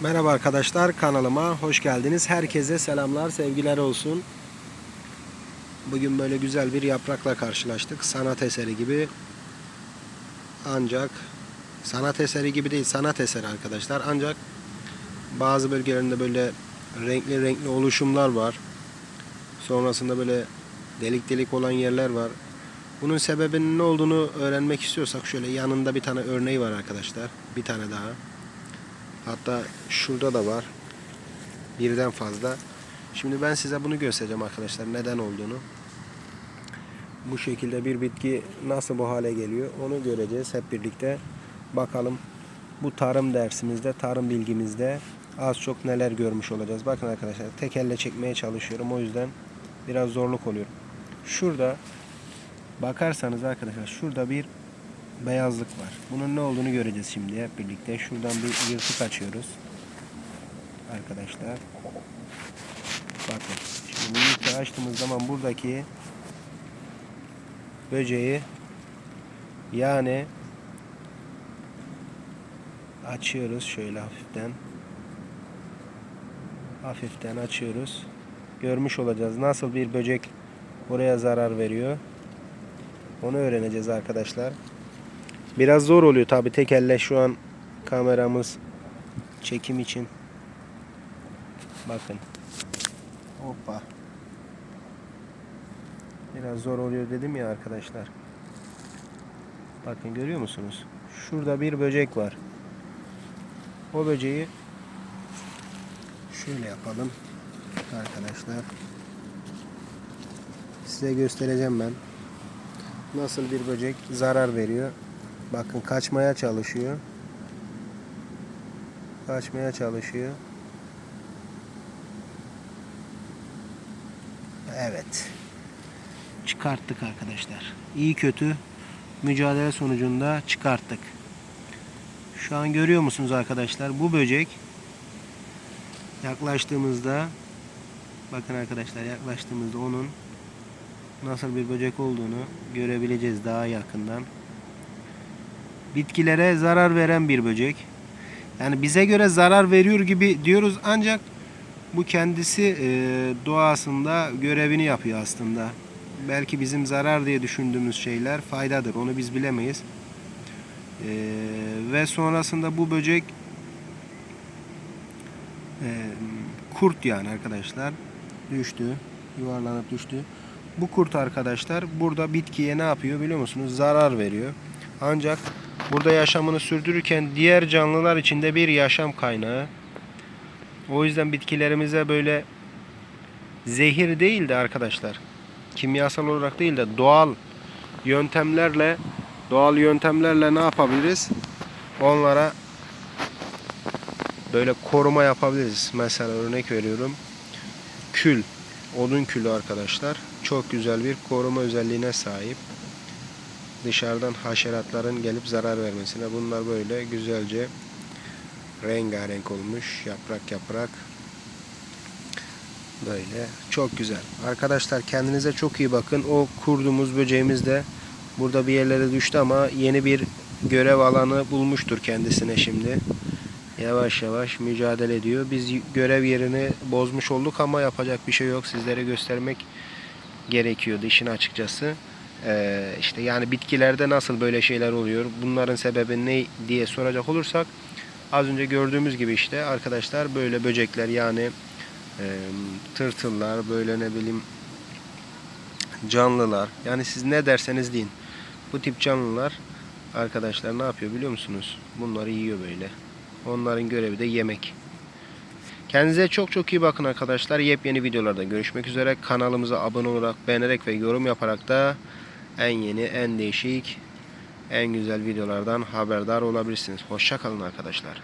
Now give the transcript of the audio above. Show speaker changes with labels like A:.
A: Merhaba arkadaşlar kanalıma hoş geldiniz. Herkese selamlar, sevgiler olsun. Bugün böyle güzel bir yaprakla karşılaştık. Sanat eseri gibi. Ancak sanat eseri gibi değil, sanat eseri arkadaşlar. Ancak bazı bölgelerinde böyle renkli renkli oluşumlar var. Sonrasında böyle delik delik olan yerler var. Bunun sebebinin ne olduğunu öğrenmek istiyorsak şöyle yanında bir tane örneği var arkadaşlar. Bir tane daha. Hatta şurada da var. Birden fazla. Şimdi ben size bunu göstereceğim arkadaşlar. Neden olduğunu. Bu şekilde bir bitki nasıl bu hale geliyor onu göreceğiz hep birlikte. Bakalım bu tarım dersimizde, tarım bilgimizde az çok neler görmüş olacağız. Bakın arkadaşlar tek elle çekmeye çalışıyorum. O yüzden biraz zorluk oluyor. Şurada bakarsanız arkadaşlar şurada bir beyazlık var. Bunun ne olduğunu göreceğiz şimdi hep birlikte. Şuradan bir yırtık açıyoruz. Arkadaşlar. Bakın. Şimdi yırtığı açtığımız zaman buradaki böceği yani açıyoruz şöyle hafiften. Hafiften açıyoruz. Görmüş olacağız nasıl bir böcek oraya zarar veriyor. Onu öğreneceğiz arkadaşlar. Biraz zor oluyor tabi tek elle şu an kameramız çekim için. Bakın. Hoppa. Biraz zor oluyor dedim ya arkadaşlar. Bakın görüyor musunuz? Şurada bir böcek var. O böceği şöyle yapalım arkadaşlar. Size göstereceğim ben. Nasıl bir böcek zarar veriyor. Bakın kaçmaya çalışıyor. Kaçmaya çalışıyor. Evet. Çıkarttık arkadaşlar. İyi kötü mücadele sonucunda çıkarttık. Şu an görüyor musunuz arkadaşlar? Bu böcek yaklaştığımızda bakın arkadaşlar yaklaştığımızda onun nasıl bir böcek olduğunu görebileceğiz daha yakından bitkilere zarar veren bir böcek. Yani bize göre zarar veriyor gibi diyoruz ancak bu kendisi e, doğasında görevini yapıyor aslında. Belki bizim zarar diye düşündüğümüz şeyler faydadır. Onu biz bilemeyiz. E, ve sonrasında bu böcek e, kurt yani arkadaşlar düştü. Yuvarlanıp düştü. Bu kurt arkadaşlar burada bitkiye ne yapıyor biliyor musunuz? Zarar veriyor. Ancak burada yaşamını sürdürürken diğer canlılar içinde bir yaşam kaynağı. O yüzden bitkilerimize böyle zehir değil de arkadaşlar kimyasal olarak değil de doğal yöntemlerle doğal yöntemlerle ne yapabiliriz? Onlara böyle koruma yapabiliriz. Mesela örnek veriyorum. Kül, odun külü arkadaşlar. Çok güzel bir koruma özelliğine sahip dışarıdan haşeratların gelip zarar vermesine. Bunlar böyle güzelce rengarenk olmuş. Yaprak yaprak. Böyle. Çok güzel. Arkadaşlar kendinize çok iyi bakın. O kurduğumuz böceğimiz de burada bir yerlere düştü ama yeni bir görev alanı bulmuştur kendisine şimdi. Yavaş yavaş mücadele ediyor. Biz görev yerini bozmuş olduk ama yapacak bir şey yok. Sizlere göstermek gerekiyordu işin açıkçası. Ee, işte yani bitkilerde nasıl böyle şeyler oluyor? Bunların sebebi ne diye soracak olursak az önce gördüğümüz gibi işte arkadaşlar böyle böcekler yani e, tırtıllar böyle ne bileyim canlılar yani siz ne derseniz deyin bu tip canlılar arkadaşlar ne yapıyor biliyor musunuz? Bunları yiyor böyle. Onların görevi de yemek. Kendinize çok çok iyi bakın arkadaşlar. Yepyeni videolarda görüşmek üzere. Kanalımıza abone olarak, beğenerek ve yorum yaparak da en yeni, en değişik, en güzel videolardan haberdar olabilirsiniz. Hoşça kalın arkadaşlar.